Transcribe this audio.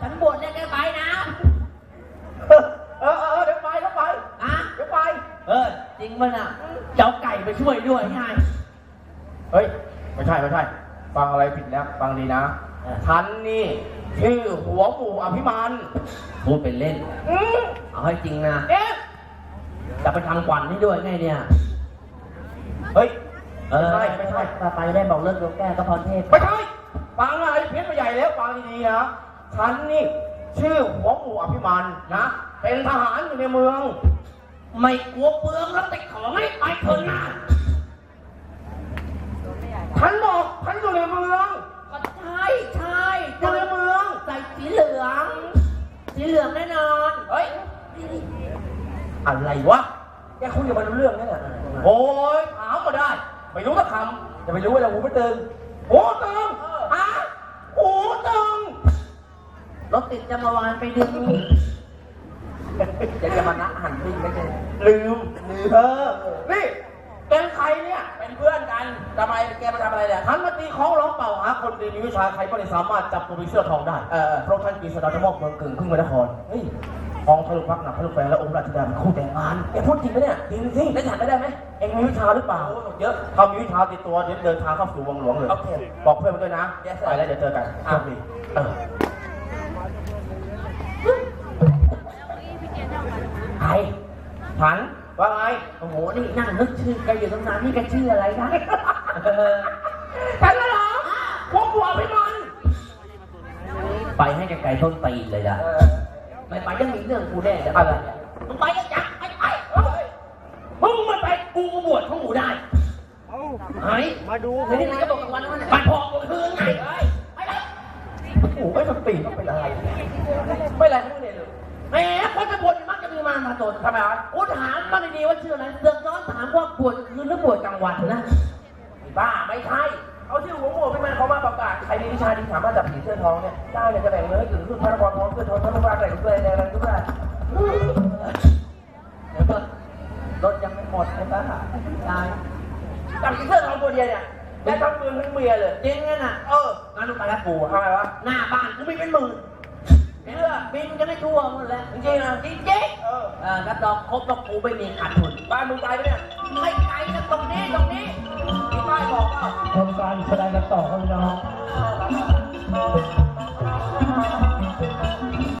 ฉันบวชเนี่ยแกไปนะ เออเออเออเดี๋ยวไปเดี๋ยวไปอะ เดี๋ยวไป เออ จริงป่ะน่ะเจ้าไก่ไปช่วยด้วยไงเฮ้ย ไม่ใช่ไม่ใช่ ฟังอะไรผิดแล้วฟังดีนะ ฉันนี่ชื่อหัวหมูอภิมานพูดเป็นเล่น อืมเอาให้จริงนะ เอ๊ะจะไปทางขวัญให้ด้วยไงเนี่ย เฮ้ย เออ ไม่ใช่ไม่ใช่ ไปได้บอกเลิกยกแก้ก็พรเทพ ไม่ใช่ ฟังอะไรเพี้ยนไปใหญ่แล้ว ฟังดีๆนะ ฉันนี่ชื่อหัวหมูอภิมานนะ เป็นทหารอยู่ในเมือง ไม่กลัวเปลืองแล้วแต่ของให้ไปเถอะนะฉันบอกฉันอยู่ในเมืองก็ใช่ใช่อยู่ในเมืองใส่สีเหลือง สีเหลืองแน่นอนเฮ้ยอะไรวะแกคุยกับมันรู้เรื่องนั่นแหละโอ้ยถามมาได้ ไม่รู้สักคำจะไปรู้ว่าเราหูไม่ตึงหูตึงอะ ติดจะมาวานไปดึงจะจะมานะหันลิงไม่ใช่ลืมลืมเออนี่เป็นใครเนี่ย เป็นเพื่อนกันทำไมแกมาทำอะไรเนี่ยท่านมาตีของร้องเป่าหาคนดีมีวิชาใครก็ไม่สามารถจับตัวมีเสื้อทองได้เออเพราะท่านกฤษดาจะมอบเมืองกึ่งขึ้นมานครเฮ้ยทองทะลุพักหนักทะลุแฟนและองค์ราชธิดาเป็นคู่แต่งงานแกพูดจริงปะเนี่ยจริงสิแล้วฉันได้ไหมเอ็งมีวิชาหรือเปล่าเยอะทำมีวิชาติดตัวเดี๋ยวเดินทางเข้าสู่วังหลวงเลยโอเคบอกเพื่อนมาด้วยนะไปแล้วเดี๋ยวเจอกันโชคดีเออ ใครผันว่าไงโอ้โหนี่นั่งนึกชื่อแกอยู่ตั้งนานนี่แกชื่ออะไรนะเออฉันน่ะเหรอพวกบัวพี่มันไปให้ไกลๆต้นตีนเลยนะไม่ไปยังมีเรื่องกูแน่จะอะไรมึงไปยังจักไปไปมึงไม่ไปกูก็บวชของกูได้ไอ้มาดูไอ้นี่นายก็บอกกับวันนั้นนะมันพอกูคืนไงเฮ้ยไปเลยโอ้โหไม่ต้องตีต้องเป็นอะไรไม่อะไรไม่เนี่ยเลย จะมีมามาตนทำไมวะกูถามมาดีๆว่าชื่ออะไรเสือกย้อนถามว่าบวชคืนหรือบวชกลางวันนะบ้าไม่ใช่ เอาชื่อหัวโม่พี่มันเขามาประกาศ ใครมีวิชาดีสามารถจับผีเสื้อทองเนี่ย ได้เนี่ยจะแบ่งเนื้อถึงขึ้นพระนครทองเสื้อทองพระนครอะไรทุกเลยอะไรทุกเลยเดี๋ยวก่อนรถยังไม่หมดเลยป้าตายจับผีเสื้อทองตัวเดียวเนี่ยได้ทั้งปืนทั้งเมียเลยจริงนะน่ะ เอองั้นลูกไปแล้วปู่ทำไมวะ หน้าบ้านกูมีเป็นหมื่น เชื่อบินกันได้ทั่วหมดแล้วจริงๆนะจริงจริงเออเออกระดองครบแล้วกูไม่มีขาดทุนบ้านมึงตายไหมเนี่ยไม่ไกลนะตรงนี้ตรงนี้มีป้ายบอกเปล่า ทำการแสดงกันต่อครับพี่น้อง